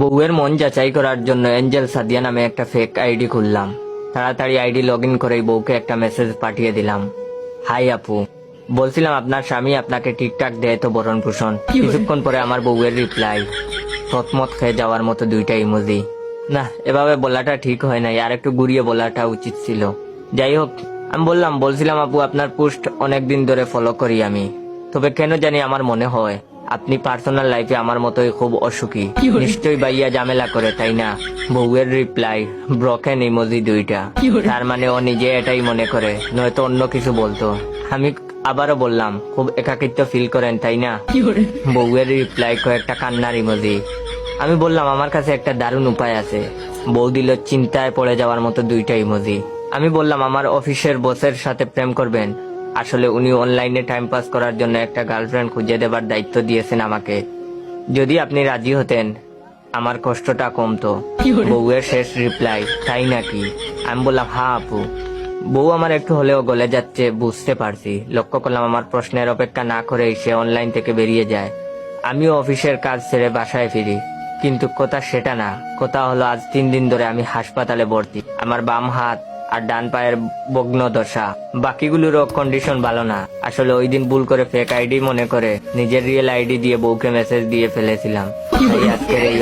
বউয়ের মন যাচাই করার জন্য এঞ্জেল সাদিয়া নামে একটা ফেক আইডি খুললাম। তাড়াতাড়ি আইডি লগ ইন করেই বউকে একটা মেসেজ পাঠিয়ে দিলাম। হাই আপু বলছিলাম আপনার স্বামী আপনাকে ঠিকঠাক দেয় তো বরণ পোষণ কিছুক্ষণ পরে আমার বউয়ের রিপ্লাই থতমত খেয়ে যাওয়ার মতো দুইটা ইমোজি না এভাবে বলাটা ঠিক হয় নাই আর একটু ঘুরিয়ে বলাটা উচিত ছিল। যাই হোক আমি বললাম বলছিলাম আপু আপনার পোস্ট অনেকদিন ধরে ফলো করি আমি। তবে কেন জানি আমার মনে হয় আপনি পার্সোনাল লাইফে আমার মতোই খুব অসুখী। নিশ্চয়ই বাইয়া ঝামেলা করে তাই না? বউয়ের রিপ্লাই ব্রকেন ইমোজি দুইটা। তার মানে ও নিজে এটাই মনে করে নয়তো অন্য কিছু বলতো। আমি আবারও বললাম খুব একাকিত্ব ফিল করেন তাই না? বউয়ের রিপ্লাই কয়েকটা কান্নার ইমোজি আমি বললাম আমার কাছে একটা দারুণ উপায় আছে। বউ দিল চিন্তায় পড়ে যাওয়ার মতো দুইটা ইমোজি আমি বললাম আমার অফিসের বসের সাথে প্রেম করবেন? আসলে উনি অনলাইনে টাইম পাস করার জন্য একটা গার্লফ্রেন্ড খুঁজে দেবার দায়িত্ব দিয়েছেন আমাকে। যদি আপনি রাজি হতেন আমার কষ্টটা কমতো। বউয়ের শেষ রিপ্লাই তাই নাকি? আমি বললাম হ্যাঁ আপু। বউ আমার একটু হলেও গলে যাচ্ছে বুঝতে পারছি। লক্ষ্য করলাম আমার প্রশ্নের অপেক্ষা না করে সে অনলাইন থেকে বেরিয়ে যায়। আমিও অফিসের কাজ ছেড়ে বাসায় ফিরি। কিন্তু কথা সেটা না। কথা হলো আজ তিন দিন ধরে আমি হাসপাতালে ভর্তি। আমার বাম হাত আর ডান পায়ের বগ্ন দশা বাকিগুলোরও কন্ডিশন ভালো না আসলে ওই দিন ভুল করে ফেক আইডি মনে করে নিজের রিয়েল আইডি দিয়ে বউকে মেসেজ দিয়ে ফেলেছিলাম আজকের এই।